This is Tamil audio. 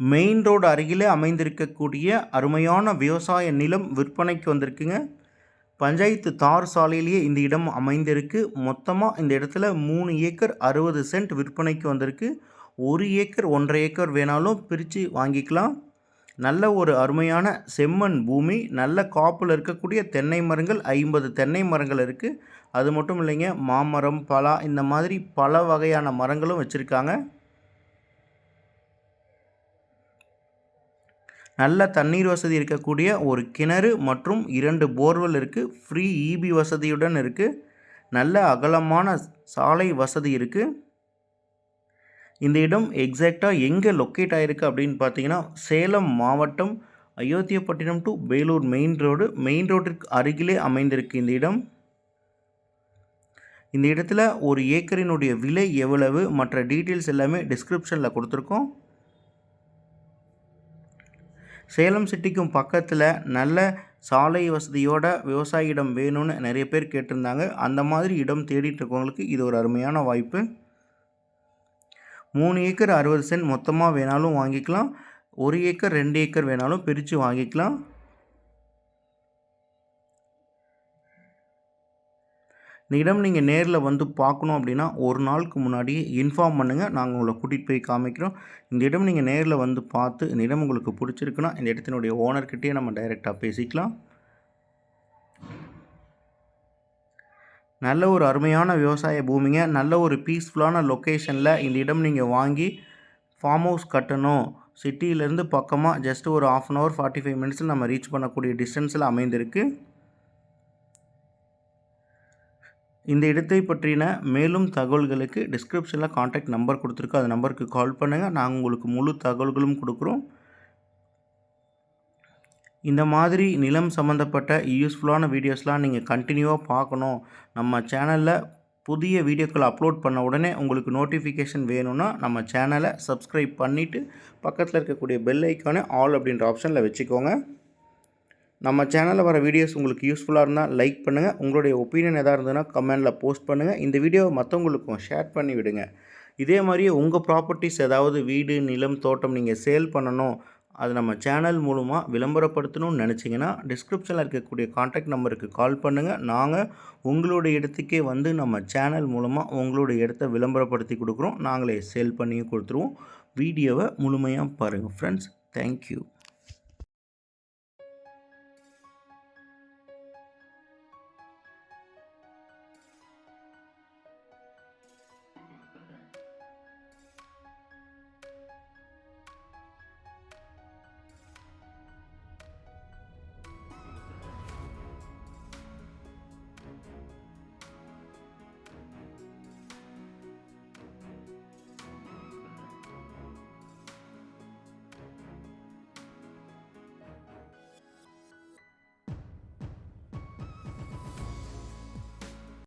மெயின் ரோடு அருகிலே அமைந்திருக்கக்கூடிய அருமையான விவசாய நிலம் விற்பனைக்கு வந்திருக்குங்க. பஞ்சாயத்து தார் சாலையிலேயே இந்த இடம் அமைந்திருக்கு. மொத்தமாக இந்த இடத்துல மூணு ஏக்கர் அறுபது சென்ட் விற்பனைக்கு வந்திருக்கு. ஒரு ஏக்கர் ஒன்றரை ஏக்கர் வேணாலும் பிரித்து வாங்கிக்கலாம். நல்ல ஒரு அருமையான செம்மண் பூமி நல்ல காப்பில் இருக்கக்கூடிய தென்னை மரங்கள் ஐம்பது தென்னை மரங்கள் இருக்குது அது மட்டும் இல்லைங்க மாமரம் பலா இந்த மாதிரி பல வகையான மரங்களும் வச்சுருக்காங்க. நல்ல தண்ணீர் வசதி இருக்கக்கூடிய ஒரு கிணறு மற்றும் இரண்டு போர்வெல் இருக்குது ஃப்ரீ இபி வசதியுடன் இருக்குது நல்ல அகலமான சாலை வசதி இருக்குது இந்த இடம் எக்ஸாக்டாக எங்கே லொக்கேட் ஆகிருக்கு அப்படின்னு பார்த்தீங்கன்னா சேலம் மாவட்டம் Ayothiyapattinam to Vellore main road main ரோட்டிற்கு அருகிலே அமைந்திருக்கு இந்த இடம். இந்த இடத்துல ஒரு ஏக்கரினுடைய விலை எவ்வளவு? மற்ற டீட்டெயில்ஸ் எல்லாமே டிஸ்கிரிப்ஷனில் கொடுத்துருக்கோம். சேலம் சிட்டிக்கும் பக்கத்தில் நல்ல சாலை வசதியோட விவசாய இடம் வேணும்னு நிறைய பேர் கேட்டிருந்தாங்க. அந்த மாதிரி இடம் தேடிட்டு இருக்கவங்களுக்கு இது ஒரு அருமையான வாய்ப்பு. மூணு ஏக்கர் அறுபது சென்ட் மொத்தமாக வேணாலும் வாங்கிக்கலாம். ஒரு ஏக்கர் ரெண்டு ஏக்கர் வேணாலும் பிரித்து வாங்கிக்கலாம். இந்த இடம் நீங்கள் நேரில் வந்து பார்க்கணும் அப்படின்னா ஒரு நாளுக்கு முன்னாடியே இன்ஃபார்ம் பண்ணுங்கள் நாங்கள் உங்களை கூட்டிகிட்டு போய் காமிக்கிறோம். இந்த இடம் நீங்கள் நேரில் வந்து பார்த்து இந்த இடம் உங்களுக்கு பிடிச்சிருக்குன்னா இந்த இடத்தினுடைய ஓனர்கிட்டேயே நம்ம டைரெக்டாக பேசிக்கலாம். நல்ல ஒரு அருமையான விவசாய பூமிங்க. நல்ல ஒரு பீஸ்ஃபுல்லான லொக்கேஷனில் இந்த இடம் நீங்கள் வாங்கி ஃபார்ம் ஹவுஸ் கட்டணும். சிட்டியிலேருந்து பக்கமாக ஜஸ்ட் ஒரு half an hour forty five மினிட்ஸில் நம்ம ரீச் பண்ணக்கூடிய டிஸ்டன்ஸில் அமைந்திருக்கு. இந்த இடத்தை பற்றின மேலும் தகவல்களுக்கு டிஸ்கிரிப்ஷனில் காண்டாக்ட் நம்பர் கொடுத்துருக்கோம் அந்த நம்பருக்கு கால் பண்ணுங்கள் நாங்கள் உங்களுக்கு முழு தகவல்களும் கொடுக்குறோம். இந்த மாதிரி நிலம் சம்மந்தப்பட்ட யூஸ்ஃபுல்லான வீடியோஸ்லாம் நீங்கள் கண்டினியூவாக பார்க்கணும். நம்ம சேனலில் புதிய வீடியோக்கள் அப்லோட் பண்ண உடனே உங்களுக்கு நோட்டிஃபிகேஷன் வேணும்னா நம்ம சேனலை சப்ஸ்கிரைப் பண்ணிவிட்டு பக்கத்தில் இருக்கக்கூடிய பெல் ஐக்கானே ஆல் அப்படின்ற ஆப்ஷனில் வச்சுக்கோங்க. நம்ம சேனலில் வர வீடியோஸ் உங்களுக்கு யூஸ்ஃபுல்லாக இருந்தால் லைக் பண்ணுங்கள் உங்களுடைய ஒப்பீனியன் எதாக இருந்ததுன்னா கமெண்டில் போஸ்ட் பண்ணுங்கள் இந்த வீடியோவை மற்றவங்களுக்கும் ஷேர் பண்ணி விடுங்க. இதே மாதிரியே உங்கள் ப்ராப்பர்ட்டிஸ் ஏதாவது வீடு நிலம் தோட்டம் நீங்கள் சேல் பண்ணணும். அது நம்ம சேனல் மூலமாக விளம்பரப்படுத்தணும்னு நினச்சிங்கன்னா டிஸ்கிரிப்ஷனில் இருக்கக்கூடிய காண்டாக்ட் நம்பருக்கு கால் பண்ணுங்கள் நாங்கள் உங்களுடைய இடத்துக்கே வந்து நம்ம சேனல் மூலமாக உங்களுடைய இடத்த விளம்பரப்படுத்தி கொடுக்குறோம். நாங்களே சேல் பண்ணியும் கொடுத்துருவோம். வீடியோவை முழுமையாக பாருங்கள் ஃப்ரெண்ட்ஸ் தேங்க்யூ